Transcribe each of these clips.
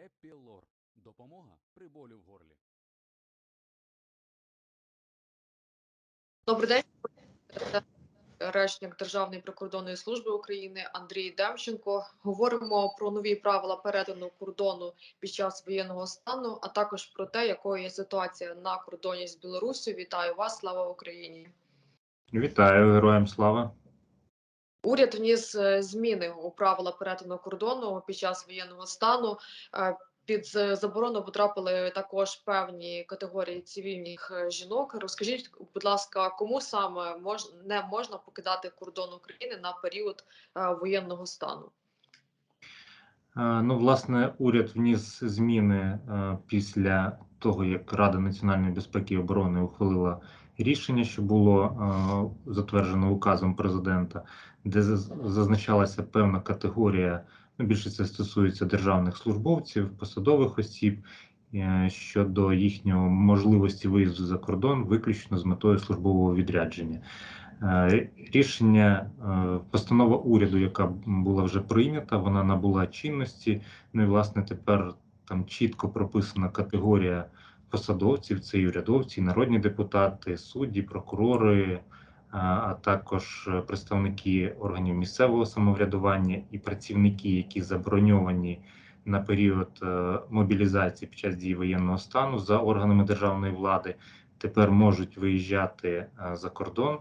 Хеппі Лор. Допомога при болю в горлі. Добрий день. Речник Державної прикордонної служби України Андрій Демченко. Говоримо про нові правила перетину кордону під час воєнного стану, а також про те, якою є ситуація на кордоні з Білоруссю. Вітаю вас! Слава Україні! Вітаю, героям слава. Уряд вніс е, зміни у правила перетину кордону під час воєнного стану. Е, Під заборону потрапили також певні категорії цивільних е, жінок. Розкажіть, будь ласка, кому саме мож, не можна покидати кордон України на період воєнного стану? Ну, власне, уряд вніс зміни після того, як Рада національної безпеки і оборони ухвалила рішення, що було е, затверджено указом президента, де зазначалася певна категорія. Ну, більше це стосується державних службовців, посадових осіб е, щодо їхнього можливості виїзду за кордон, виключно з метою службового відрядження. Е, Рішення, постанова уряду, яка була вже прийнята, вона набула чинності. Ну і власне тепер там чітко прописана категорія посадовців: це і урядовці, і народні депутати, судді, прокурори, а, також е, представники органів місцевого самоврядування і працівники, які заброньовані на період е, мобілізації під час дії воєнного стану за органами державної влади, тепер можуть виїжджати е, за кордон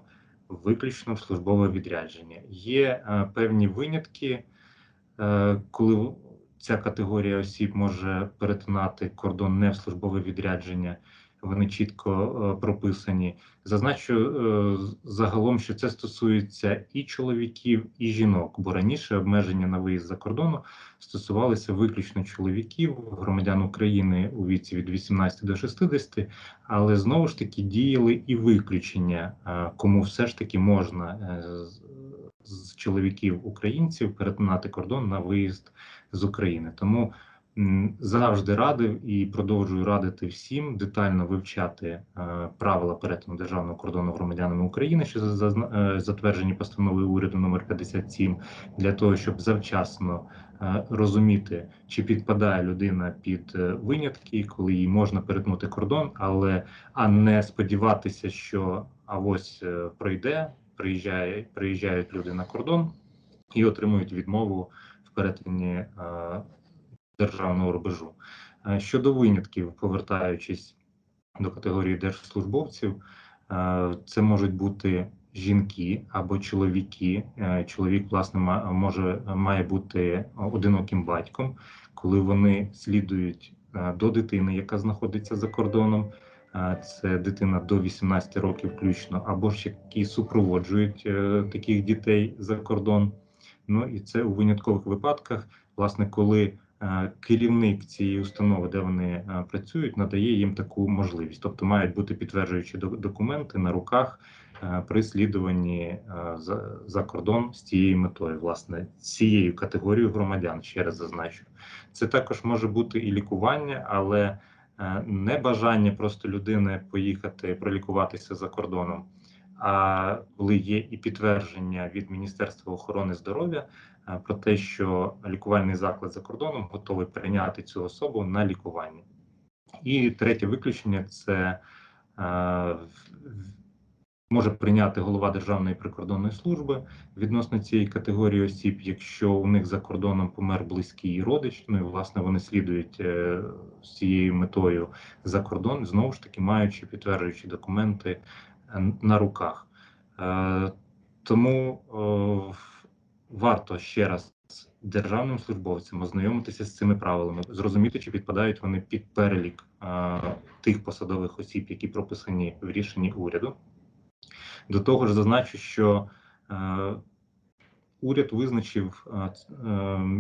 виключно в службове відрядження. Є певні винятки, коли ця категорія осіб може перетинати кордон не в службове відрядження. Вони чітко е, прописані. Зазначу е, загалом, що це стосується і чоловіків, і жінок, бо раніше обмеження на виїзд за кордону стосувалися виключно чоловіків, громадян України у віці від 18 до 60, але знову ж таки діяли і виключення, е, кому все ж таки можна з чоловіків українців перетинати кордон на виїзд з України. Тому завжди радив і продовжую радити всім детально вивчати е, правила перетину державного кордону громадянами України, що е, затверджені постановою уряду номер 57, для того, щоб завчасно е, розуміти, чи підпадає людина під винятки, коли їй можна перетнути кордон, але а не сподіватися, що а ось е, пройде, приїжджає, приїжджають люди на кордон і отримують відмову перетині е, державного рубежу. Е, Щодо винятків, повертаючись до категорії держслужбовців, е, це можуть бути жінки або чоловіки. Чоловік, власне, може має бути одиноким батьком, коли вони слідують до дитини, яка знаходиться за кордоном. Це дитина до 18 років включно, або ж які супроводжують таких дітей за кордон. Ну і це у виняткових випадках, власне, коли е, керівник цієї установи, де вони е, працюють, надає їм таку можливість. Тобто мають бути підтверджуючі до- документи на руках е, при слідуванні за, кордон з цією метою, власне, цією категорією громадян, ще раз зазначу. Це також може бути і лікування, але не бажання просто людини поїхати пролікуватися за кордоном. Коли є і підтвердження від Міністерства охорони здоров'я про те, що лікувальний заклад за кордоном готовий прийняти цю особу на лікування. І третє виключення це може прийняти голова Державної прикордонної служби відносно цієї категорії осіб, якщо у них за кордоном помер близький родич, ну і власне вони слідують е, з цією метою за кордон, знову ж таки маючи підтверджуючі документи на руках. Е, Тому е, варто ще раз державним службовцям ознайомитися з цими правилами, зрозуміти, чи підпадають вони під перелік е, тих посадових осіб, які прописані в рішенні уряду. До того ж, зазначу, що уряд визначив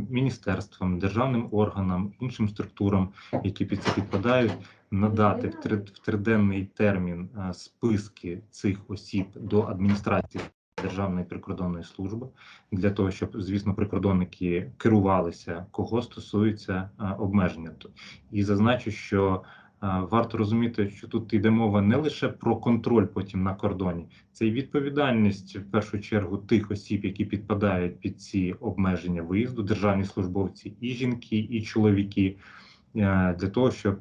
міністерствам, державним органам, іншим структурам, які під це підпадають, надати в три- в триденний термін е, списки цих осіб до адміністрації Державної прикордонної служби для того, щоб, звісно, прикордонники керувалися, кого стосується е, обмеження. І зазначу, що е, варто розуміти, що тут йде мова не лише про контроль потім на кордоні, це і відповідальність в першу чергу тих осіб, які підпадають під ці обмеження виїзду, державні службовці, і жінки, і чоловіки. для того, щоб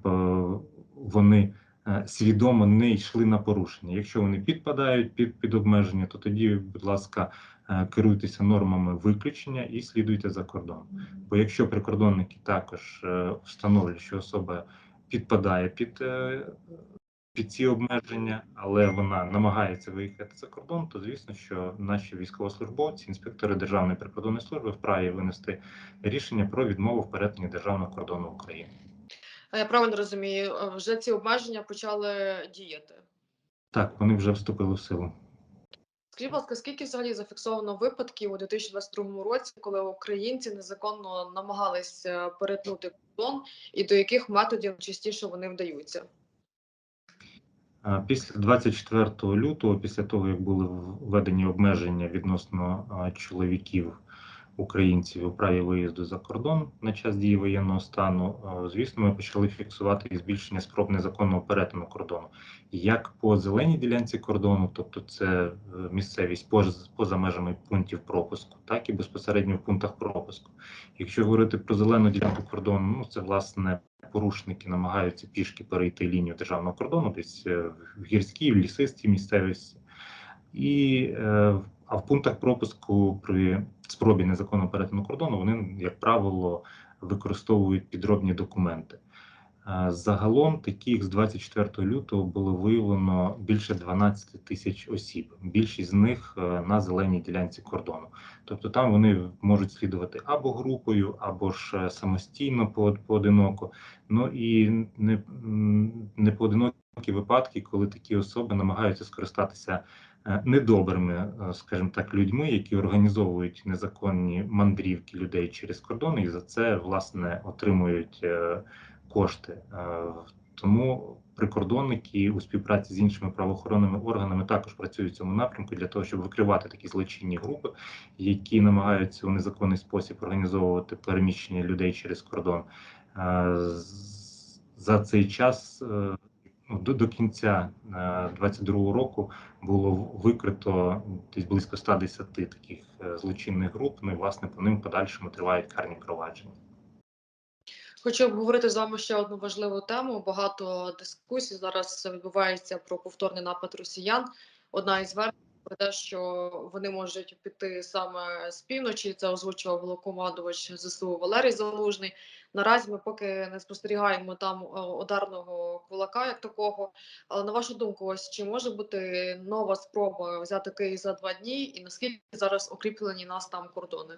вони е, свідомо не йшли на порушення. Якщо вони підпадають під, під обмеження, то тоді, будь ласка, е, керуйтеся нормами виключення і слідуйте за кордоном. Бо якщо прикордонники також е, встановлюють, що особа підпадає під, під ці обмеження, але вона намагається виїхати за кордон, то звісно, що наші військовослужбовці, інспектори Державної прикордонної служби вправі винести рішення про відмову в перетині державного кордону України. А я правильно розумію, е, вже ці обмеження почали діяти. Так, вони вже вступили в силу. Скажіть, будь ласка, скільки взагалі зафіксовано випадків у 2022 році, коли українці незаконно намагалися перетнути кордон, і до яких методів частіше вони вдаються? Після 24 лютого, після того як були введені обмеження відносно чоловіків українців у праві виїзду за кордон на час дії воєнного стану, звісно, ми почали фіксувати збільшення спроб незаконного перетину кордону, як по зеленій ділянці кордону, тобто це е, місцевість поза межами пунктів пропуску, так і безпосередньо в пунктах пропуску. Якщо говорити про зелену ділянку кордону, ну це власне порушники намагаються пішки перейти лінію державного кордону, десь е, в гірській, в лісистій місцевості. І, е, а в пунктах пропуску при спробі незаконного перетину кордону вони, як правило, використовують підробні документи. Е, Загалом таких з 24 лютого було виявлено більше 12 тисяч осіб. Більшість з них е, на зеленій ділянці кордону. Тобто там вони можуть слідувати або групою, або ж е, самостійно по- поодиноко. Ну і не, не поодинокі випадки, коли такі особи намагаються скористатися недобрими, е, скажімо так, людьми, які організовують незаконні мандрівки людей через кордон, і за це власне отримують е, кошти. Е, Тому прикордонники у співпраці з іншими правоохоронними органами також працюють в цьому напрямку для того, щоб викривати такі злочинні групи, які намагаються у незаконний спосіб організовувати переміщення людей через кордон. Е, За цей час е, до, до кінця 2022 року було викрито десь близько 110 таких е, злочинних груп. Ну і власне по ним в подальшому тривають карні провадження. Хочу обговорити з вами ще одну важливу тему. Багато дискусій зараз відбувається про повторний напад росіян. Одна із версій про те, що вони можуть піти саме з півночі. Це озвучував головкомандувач ЗСУ Валерій Залужний. Наразі ми поки не спостерігаємо там е, ударного кулака як такого. Але на вашу думку, ось чи може бути нова спроба взяти Київ за два дні, і наскільки зараз укріплені нас там кордони?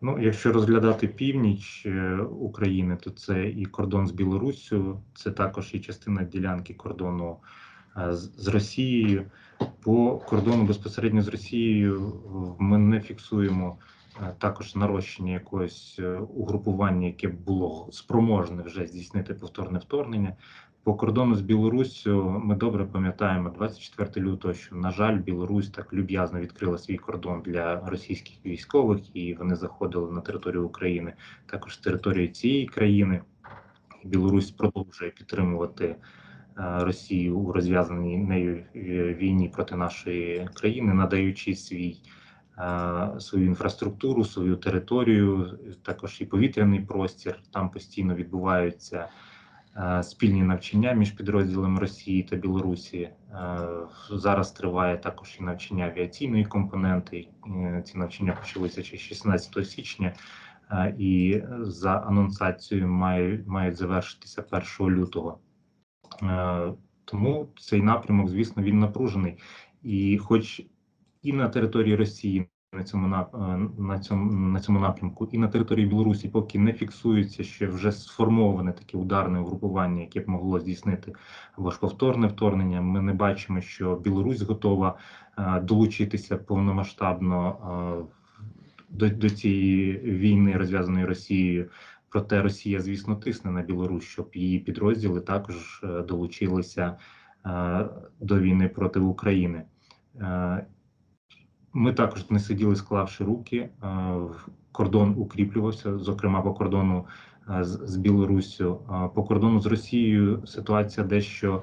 Ну, якщо розглядати північ е, України, то це і кордон з Білоруссю, це також і частина ділянки кордону з, Росією. По кордону безпосередньо з Росією е, ми не фіксуємо е, також нарощення якогось е, угрупування, яке було спроможне вже здійснити повторне вторгнення. По кордону з Білоруссю ми добре пам'ятаємо 24 лютого, що на жаль, Білорусь так люб'язно відкрила свій кордон для російських військових, і вони заходили на територію України, також з території цієї країни. Білорусь продовжує підтримувати е, Росію у розв'язаній нею е, війні проти нашої країни, надаючи свій. е, Свою інфраструктуру, свою територію, також і повітряний простір. Там постійно відбуваються спільні навчання між підрозділами Росії та Білорусі. Зараз триває також і навчання авіаційної компоненти. Ці навчання почалися ще 16 січня, і за анонсацією мають, мають завершитися 1 лютого. Е, Тому цей напрямок, звісно, він напружений. І хоч і на території Росії на цьому нап- е, на цьому на цьому напрямку, і на території Білорусі поки не фіксується ще вже сформоване таке ударне угрупування, яке б могло здійснити або ж повторне вторгнення. Ми не бачимо, що Білорусь готова е, долучитися повномасштабно до, до цієї війни, розв'язаної Росією. Проте Росія, звісно, тисне на Білорусь, щоб її підрозділи також е, долучилися е, до війни проти України. Е, Ми також не сиділи, склавши руки. Кордон укріплювався, зокрема по кордону з, Білоруссю. По кордону з Росією ситуація дещо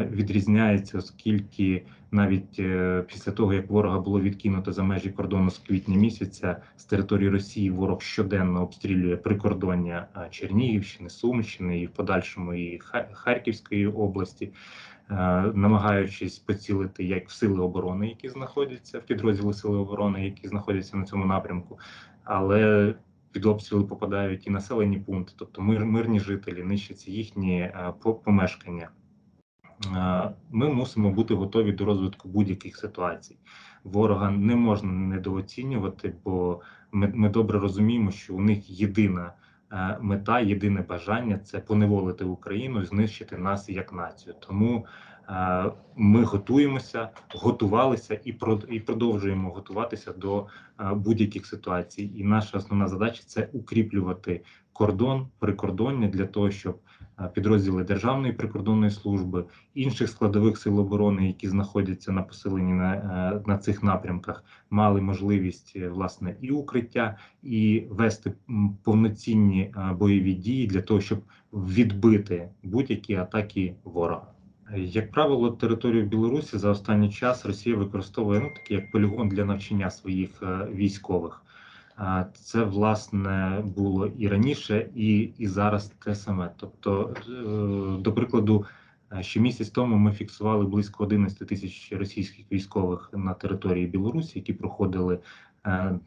відрізняється, оскільки навіть е, після того, як ворога було відкинуто за межі кордону з квітня місяця, з території Росії ворог щоденно обстрілює прикордоння е, Чернігівщини, Сумщини і в подальшому і Харківської області, е, намагаючись поцілити як в сили оборони, які знаходяться в підрозділи сили оборони, які знаходяться на цьому напрямку, але під обстріли попадають і населені пункти, тобто мир, мирні жителі, нищаться їхні е, помешкання. Е, Ми мусимо бути готові до розвитку будь-яких ситуацій. Ворога не можна недооцінювати, бо ми, ми добре розуміємо, що у них єдина е, мета, єдине бажання це поневолити Україну, знищити нас як націю. Тому е, ми готуємося, готувалися і і продовжуємо готуватися до будь-яких ситуацій. І наша основна задача це укріплювати кордон, прикордоння для того, щоб е, підрозділи Державної прикордонної служби, інших складових сил оборони, які знаходяться на поселенні на, е, на цих напрямках, мали можливість е, власне і укриття, і вести повноцінні бойові дії для того, щоб відбити будь-які атаки ворога. Як правило, територію Білорусі за останній час Росія використовує ну такий як полігон для навчання своїх військових. Це власне було і раніше, і, і зараз те саме. Тобто, е, до прикладу, е, ще місяць тому ми фіксували близько 11 тисяч російських військових на території Білорусі, які проходили е,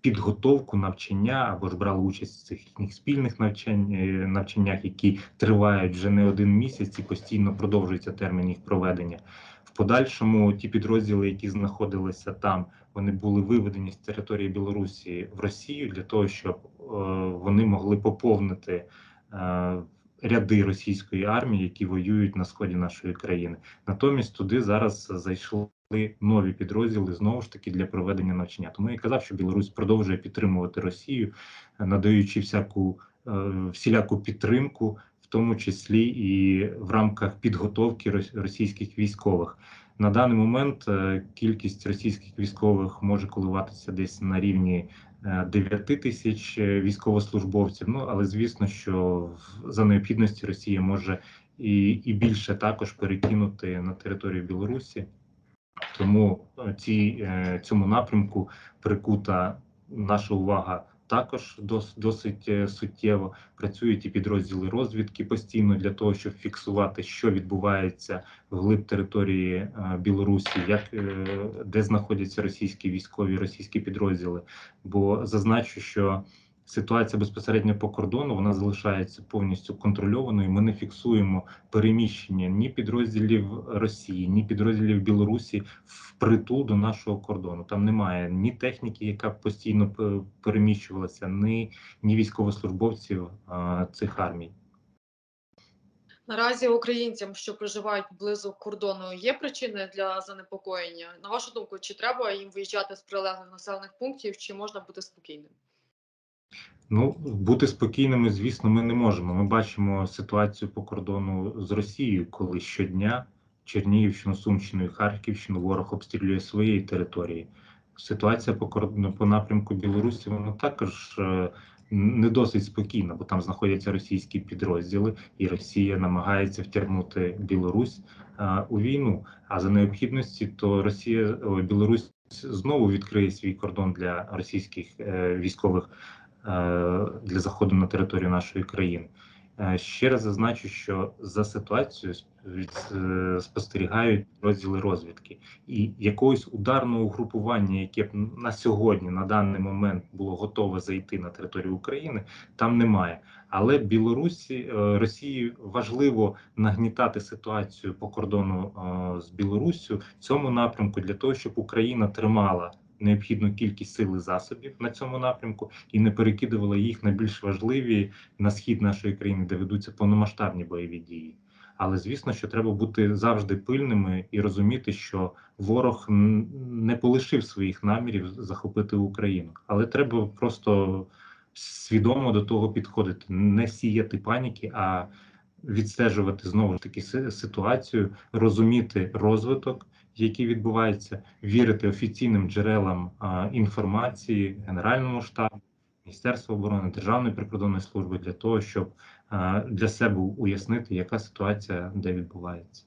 підготовку навчання або ж брали участь в цих їхніх спільних навчань, навчаннях, які тривають вже не один місяць і постійно продовжується термін їх проведення. В подальшому ті підрозділи, які знаходилися там, вони були виведені з території Білорусі в Росію для того, щоб е, вони могли поповнити е, ряди російської армії, які воюють на сході нашої країни. Натомість туди зараз зайшли нові підрозділи знову ж таки для проведення навчання. Тому я казав, що Білорусь продовжує підтримувати Росію, надаючи всяку е, всіляку підтримку, в тому числі і в рамках підготовки рос- російських військових. На даний момент е, кількість російських військових може коливатися десь на рівні е, 9 тисяч е, військовослужбовців. Ну але звісно, що за необхідності Росія може і, і більше також перекинути на територію Білорусі. Тому е, ці, е, цьому напрямку прикута наша увага також дос, досить е, суттєво. Працюють і підрозділи розвідки постійно для того, щоб фіксувати, що відбувається вглиб території е, Білорусі, як е, де знаходяться російські військові, російські підрозділи. Бо зазначу, що ситуація безпосередньо по кордону вона залишається повністю контрольованою. Ми не фіксуємо переміщення ні підрозділів Росії, ні підрозділів Білорусі впритул до нашого кордону. Там немає ні техніки, яка постійно переміщувалася, ні, ні військовослужбовців а, цих армій. Наразі українцям, що проживають поблизу кордону, є причини для занепокоєння. На вашу думку, чи треба їм виїжджати з прилеглих населених пунктів, чи можна бути спокійним? Ну, бути спокійними, звісно, ми не можемо. Ми бачимо ситуацію по кордону з Росією, коли щодня Чернігівщину, Сумщину і Харківщину ворог обстрілює своєї території. Ситуація по кордону по напрямку Білорусі вона також е, не досить спокійна, бо там знаходяться російські підрозділи, і Росія намагається втягнути Білорусь е, у війну. А за необхідності, то Росія Білорусь знову відкриє свій кордон для російських е, військових для заходу на територію нашої країни. Е, Ще раз зазначу, що за ситуацією е, спостерігають розділи розвідки, і якогось ударного угрупування, яке б на сьогодні, на даний момент було готове зайти на територію України, там немає. Але Білорусі е, Росії важливо нагнітати ситуацію по кордону е, з Білоруссю в цьому напрямку для того, щоб Україна тримала необхідну кількість сил і засобів на цьому напрямку і не перекидувала їх на більш важливі на схід нашої країни, де ведуться повномасштабні бойові дії. Але звісно, що треба бути завжди пильними і розуміти, що ворог не полишив своїх намірів захопити Україну, але треба просто свідомо до того підходити, не сіяти паніки, а відстежувати знову ж таки ситуацію, розуміти розвиток, який відбуваються, вірити офіційним джерелам а, інформації, Генеральному штабу, Міністерства оборони, Державної прикордонної служби для того, щоб а, для себе уяснити, яка ситуація де відбувається.